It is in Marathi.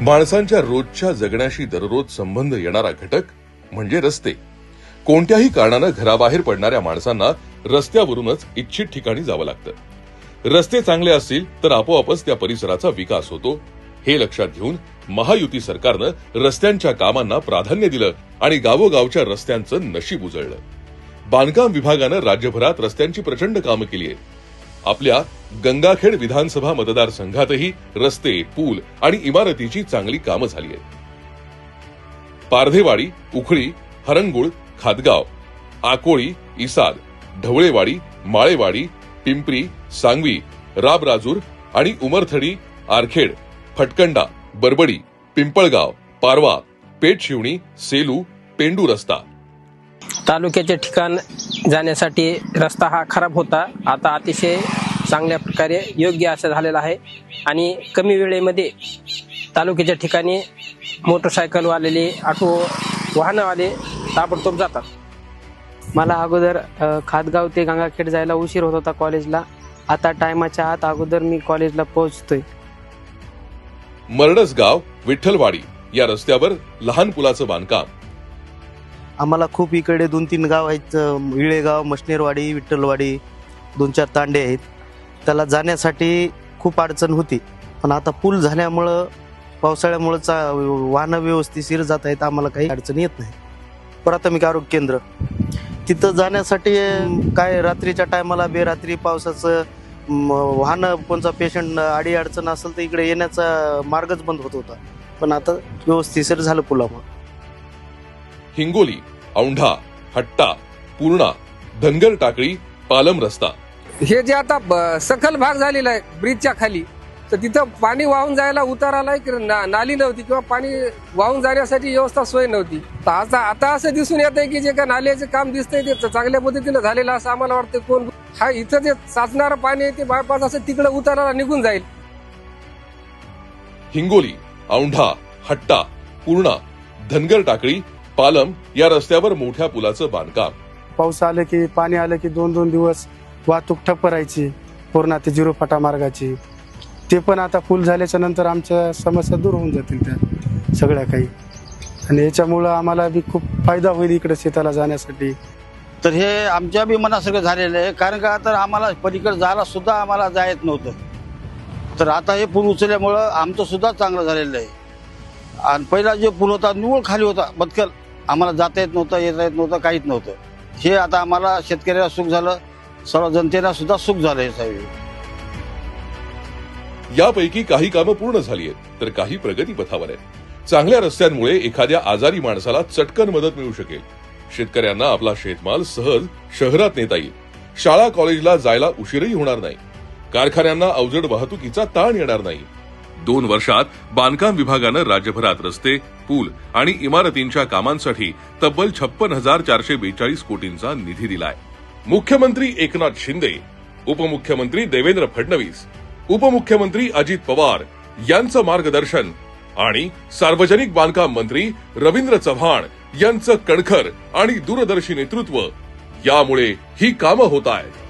माणसांच्या रोजच्या जगण्याशी दररोज संबंध येणारा घटक म्हणजे रस्ते. कोणत्याही कारणानं घराबाहेर पडणाऱ्या माणसांना रस्त्यावरूनच इच्छित ठिकाणी जावं लागतं. रस्ते चांगले असतील तर आपोआपच त्या परिसराचा विकास होतो. हे लक्षात घेऊन महायुती सरकारनं रस्त्यांच्या कामांना प्राधान्य दिलं आणि गावोगावच्या रस्त्यांचं नशीब उजळलं. बांधकाम विभागानं राज्यभरात रस्त्यांची प्रचंड कामं केली आहेत. आपल्या गंगाखेड विधानसभा मतदारसंघातही रस्ते पूल आणि इमारतीची चांगली कामं झाली आहेत. पारधेवाडी उखळी हरंगुळ खादगाव आकोळी इसाद ढवळेवाडी माळेवाडी पिंपरी सांगवी राबराजूर आणि उमरथडी आरखेड फटकंडा बरबडी पिंपळगाव पारवा पेठशिवणी सेलू पेंडू रस्ता तालुक्याचे ठिकाण जाण्यासाठी रस्ता हा खराब होता. आता अतिशय चांगल्या प्रकारे योग्य असा झालेला आहे. आणि कमी वेळेमध्ये तालुक्याच्या ठिकाणी मोटरसायकलवालेले ऑटो वाहनवाले ताबडतोब जातात. मला अगोदर खातगाव ते गंगाखेड जायला उशीर होत होता कॉलेजला. आता टायमाच्या आत अगोदर मी कॉलेजला पोहोचतोय. मरडसगाव विठ्ठलवाडी या रस्त्यावर लहान पुलाचं बांधकाम. आम्हाला खूप इकडे दोन तीन गाव आहेत इळेगाव मशनेरवाडी विठ्ठलवाडी दोन चार तांडे आहेत. त्याला जाण्यासाठी खूप अडचण होती. पण आता पूल झाल्यामुळं पावसाळ्यामुळं चा वाहनं व्यवस्थिशीर जात आहेत आम्हाला काही अडचण येत नाही. प्राथमिक आरोग्य केंद्र. तिथं जाण्यासाठी काय रात्रीच्या टायमाला बेरात्री पावसाचं वाहनं कोणचा पेशंट अडी अडचण असेल तर इकडे येण्याचा मार्गच बंद होत होता. पण आता व्यवस्थिशीर झालं पुलामुळं. हिंगोली औंढा हट्टा पूर्णा धनगर टाकळी पालम रस्ता. हे जे आता सखल भाग झालेला आहे ब्रिजच्या खाली तर तिथं पाणी वाहून जायला उताराला एक ना- नाली नव्हती किंवा पाणी वाहून जाण्यासाठी व्यवस्था सोय नव्हती. तर आता आता असं दिसून येत आहे की जे का नाल्याचे काम दिसतंय ते चांगल्या पद्धतीनं झालेलं असं आम्हाला वाटतं कोण हा इथं जे साचणारं पाणी आहे ते बायपास असं तिकडे उताराला निघून जाईल. हिंगोली औंढा हट्टा पूर्णा धनगर टाकळी पालम या रस्त्यावर मोठ्या पुलाचं बांधकाम. पाऊस आलं की पाणी आलं की दोन दोन दिवस वाहतूक ठप्प राहायची पूर्णा ते झिरो फाटा मार्गाची. ते पण आता फुल झाल्याच्यानंतर आमच्या समस्या दूर होऊन जातील त्या सगळ्या काही. आणि याच्यामुळं आम्हाला बी खूप फायदा होईल इकडे शेताला जाण्यासाठी. तर हे आमच्या बी मनासारखं झालेलं आहे. कारण का तर आम्हाला पलीकडे जायला सुद्धा आम्हाला जायत नव्हतं. तर आता हे पूल उचलल्यामुळं आमचं सुद्धा चांगलं झालेलं आहे. आणि पहिला जो पूल होता निवळ खाली होता बदकल. आम्हाला जाता येत नव्हतं येता येत नव्हतं काहीच नव्हतं. हे आता आम्हाला शेतकऱ्याला सुख झालं सर्व जनतेला सुद्धा सुख झालं हे साहेब यापैकी काही कामं पूर्ण झाली आहेत तर काही प्रगतीपथावर आहेत. चांगल्या रस्त्यांमुळे एखाद्या आजारी माणसाला चटकन मदत मिळू शकेल. शेतकऱ्यांना आपला शेतमाल सहज शहरात नेता येईल. शाळा कॉलेजला जायला उशीरही होणार नाही. कारखान्यांना अवजड वाहतुकीचा ताण येणार नाही. दोन वर्षात बांधकाम विभागानं राज्यभरात रस्ते पूल आणि इमारतींच्या कामांसाठी तब्बल छप्पन हजार चारशे बेचाळीस कोटींचा निधी दिलाय. मुख्यमंत्री एकनाथ शिंदे उपमुख्यमंत्री देवेंद्र फडणवीस उपमुख्यमंत्री अजित पवार यांचं मार्गदर्शन आणि सार्वजनिक बांधकाम मंत्री रवींद्र चव्हाण यांचं कणखर आणि दूरदर्शी नेतृत्व यामुळे ही कामं होत आहेत.